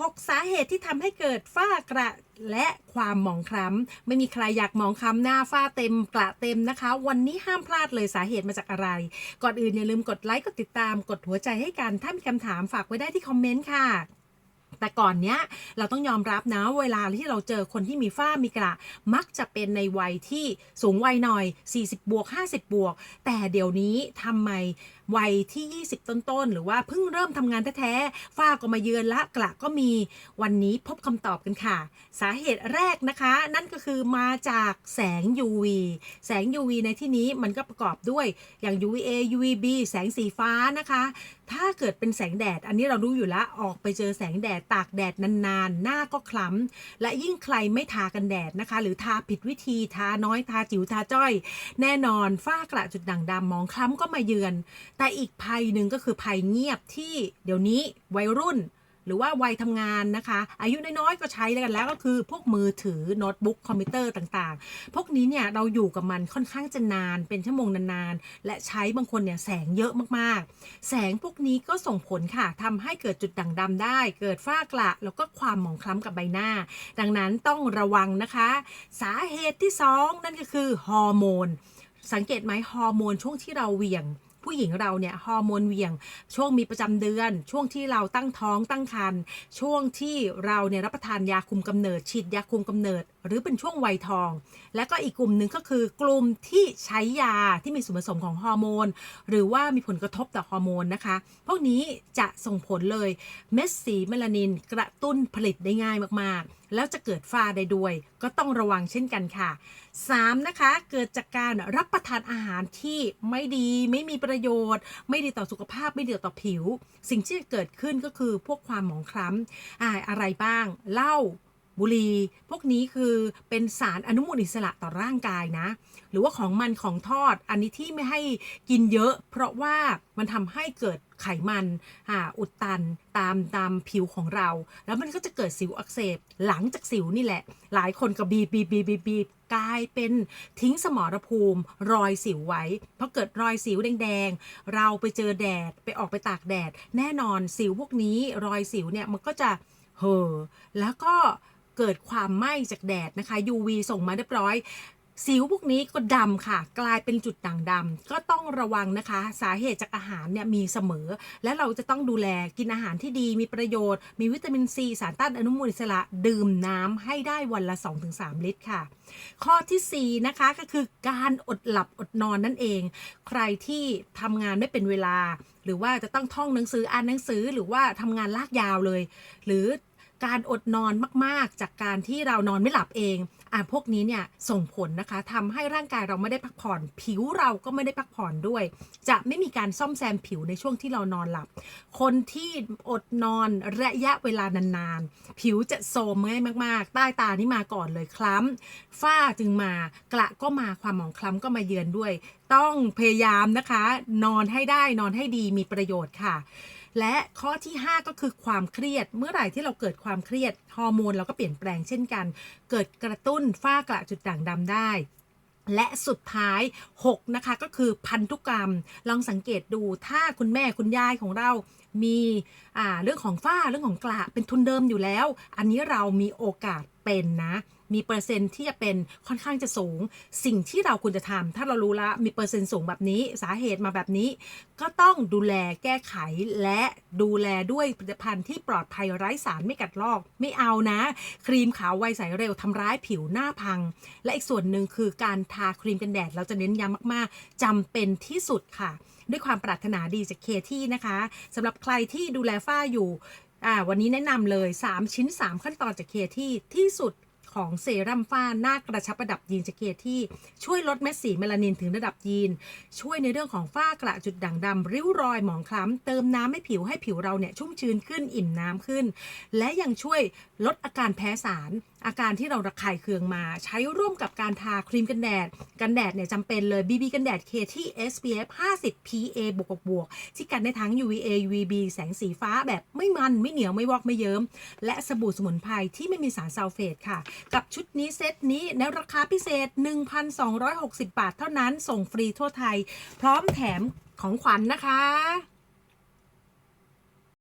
6 สาเหตุที่ทำให้เกิดฝ้ากระและความหมองคล้ำ ไม่มีใครอยากหมองคล้ำหน้าฝ้าเต็มกระเต็มนะคะ วันนี้ห้ามพลาดเลยสาเหตุมาจากอะไร ก่อนอื่นอย่าลืมกดไลค์กดติดตามกดหัวใจให้กันถ้ามีคำถามฝากไว้ได้ที่คอมเมนต์ค่ะ แต่ก่อนเนี้ยเราต้องยอมรับนะเวลาที่เราเจอคนที่มีฝ้ามีกระมักจะเป็นในวัยที่สูงวัยหน่อย 40 บวก 50 บวก แต่เดี๋ยวนี้ทำไมวัยที่ 20 ต้นๆ หรือว่าเพิ่งเริ่มทำงานแท้ๆฝ้าก็มาเยือนละกระก็มีวันนี้พบคำตอบกันค่ะ สาเหตุแรกนะคะ นั่นก็คือมาจากแสง UV แสง UV ในที่นี้มันก็ประกอบด้วยอย่าง UVA UVB แสงสีฟ้านะคะ ถ้าเกิดเป็นแสงแดด อันนี้เรารู้อยู่แล้ว ออกไปเจอแสงแดดตากแดดนานๆ หน้าก็คล้ำ และยิ่งใครไม่ทากันแดดนะคะ หรือทาผิดวิธี ทาน้อย ทาจิ๋ว ทาจ้อย แน่นอนฝ้ากระจุดด่างดำมองคล้ำก็มาเยือน แต่อีกภัยหนึ่งก็คือภัยเงียบที่เดี๋ยวนี้วัยรุ่น หรือว่าวัยทำงานนะคะ อายุน้อยๆก็ใช้กันแล้วก็คือพวกมือถือโน้ตบุ๊กคอมพิวเตอร์ต่างๆ พวกนี้เนี่ยเราอยู่กับมันค่อนข้างจะนานเป็นชั่วโมงนานๆ และใช้บางคนเนี่ยแสงเยอะมากๆ แสงพวกนี้ก็ส่งผลค่ะทำให้เกิดจุดด่างดำได้ เกิดฝ้ากระแล้วก็ความหมองคล้ำกับใบหน้า ดังนั้นต้องระวังนะคะ สาเหตุที่สองนั่นก็คือฮอร์โมนสังเกตไหมฮอร์โมนช่วงที่เราเหวี่ยง ผู้หญิงเราเนี่ยฮอร์โมนเวียง ช่วงมีประจำเดือน ช่วงที่เราตั้งท้องตั้งครรภ์ช่วงที่เราเนี่ยรับประทานยาคุมกำเนิด ฉีดยาคุมกำเนิด หรือเป็นช่วงวัยทอง และก็อีกกลุ่มหนึ่งก็คือกลุ่มที่ใช้ยาที่มีส่วนผสมของฮอร์โมนหรือว่ามีผลกระทบต่อฮอร์โมนนะคะ พวกนี้จะส่งผลเลยเม็ดสีเมลานินกระตุ้นผลิตได้ง่ายมากๆแล้วจะเกิดฝ้าได้ด้วย ก็ต้องระวังเช่นกันค่ะ 3. นะคะ เกิดจากการรับประทานอาหารที่ไม่ดี ไม่มีประโยชน์ ไม่ดีต่อสุขภาพ ไม่ดีต่อผิว สิ่งที่จะเกิดขึ้นก็คือพวกความหมองคล้ำอ่าอะไรบ้าง เหล้า บุหรี่พวกนี้คือเป็นสารอนุมูลอิสระต่อร่างกายนะ หรือว่าของมันของทอดอันนี้ที่ไม่ให้กินเยอะ เพราะว่ามันทำให้เกิดไขมันอุดตันตามตามผิวของเรา แล้วมันก็จะเกิดสิวอักเสบหลังจากสิวนี่แหละ หลายคนก็บีบบีบบีบบีบีบกลายเป็นทิ้งสมรภูมิรอยสิวไว้เพราะเกิดรอยสิวแดงๆ เราไปเจอแดดไปออกไปตากแดด แน่นอนสิวพวกนี้รอยสิวเนี่ยมันก็จะเห่อแล้วก็ เกิดความไหม้จากแดดนะคะ UV ส่งมาเรียบร้อยสิวพวกนี้ก็ดำค่ะ กลายเป็นจุดด่างดำก็ต้องระวังนะคะ สาเหตุจากอาหารเนี่ยมีเสมอ และเราจะต้องดูแลกินอาหารที่ดีมีประโยชน์ มีวิตามินซีสารต้านอนุมูลอิสระดื่มน้ำให้ได้วันละ 2-3 ลิตรค่ะ ข้อทีสี่4 นะคะก็คือการอดหลับอดนอนนั่นเอง ใครที่ทำงานไม่เป็นเวลา หรือว่าจะต้องท่องหนังสืออ่านหนังสือ หรือว่าทำงานลากยาวเลย หรือ การอดนอนมากๆ จากการที่เรานอนไม่หลับเองอะพวกนี้เนี่ยส่งผลนะคะทำให้ร่างกายเราไม่ได้พักผ่อน ผิวเราก็ไม่ได้พักผ่อนด้วย จะไม่มีการซ่อมแซมผิวในช่วงที่เรานอนหลับ คนที่อดนอนระยะเวลานานๆ ผิวจะโทรมง่ายมากๆ ใต้ตานี่มาก่อนเลยคล้ำฝ้าจึงมากระก็มาความหมองคล้ำก็มาเยือนด้วย ต้องพยายามนะคะ นอนให้ได้นอนให้ดีมีประโยชน์ค่ะ และข้อที่ 5 ก็คือความเครียด เมื่อไหร่ที่เราเกิดความเครียดฮอร์โมนเราก็เปลี่ยนแปลงเช่นกัน เกิดกระตุ้นฝ้ากระจุดด่างดำได้และสุดท้าย 6 นะคะ ก็คือพันธุกรรม ลองสังเกตดูถ้าคุณแม่คุณยายของเรา มีเรื่องของฝ้าเรื่องของกระเป็นทุนเดิมอยู่แล้ว อันนี้เรามีโอกาสเป็นนะมีเปอร์เซ็นต์ที่จะเป็นค่อนข้างจะสูง สิ่งที่เราควรจะทำถ้าเรารู้แล้วมีเปอร์เซ็นต์สูงแบบนี้ สาเหตุมาแบบนี้ ก็ต้องดูแลแก้ไขและดูแลด้วยผลิตภัณฑ์ที่ปลอดภัยไร้สารไม่กัดลอก ไม่เอานะ ครีมขาวไวใสเร็วทำร้ายผิวหน้าพัง และอีกส่วนหนึ่งคือการทาครีมกันแดดเราจะเน้นย้ำมากๆจำเป็นที่สุดค่ะ ด้วยความปรารถนาดีจากเคที่นะคะสำหรับใครที่ดูแลฝ้าอยู่อ่าวันนี้แนะนำเลย 3 ชิ้น 3 ขั้นตอนจากเคที่ที่สุด ของเซรั่มฝ้าหน้ากระชับระดับยีนจากเคที่ช่วยลดเม็ดสีเมลานินถึงระดับยีน ช่วยในเรื่องของฝ้ากระจุดด่างดำริ้วรอยหมองคล้ำเติมน้ำให้ผิวให้ผิวเราเนี่ยชุ่มชื้นขึ้นอิ่มน้ำขึ้น และยังช่วยลดอาการแพ้สาร อาการที่เราระคายเคืองมา ใช้ร่วมกับการทาครีมกันแดด กันแดดเนี่ยจำเป็นเลย BB กันแดด K ที่ SPF 50 PA บวกบวกที่กันได้ทั้ง UVA UVB แสงสีฟ้าแบบไม่มันไม่เหนียวไม่วอกไม่เยิ้ม และสบู่สมุนไพรที่ไม่มีสารซัลเฟตค่ะกับชุดนี้เซตนี้ในราคาพิเศษ 1,260 บาทเท่านั้นส่งฟรีทั่วไทย พร้อมแถมของขวัญนะคะ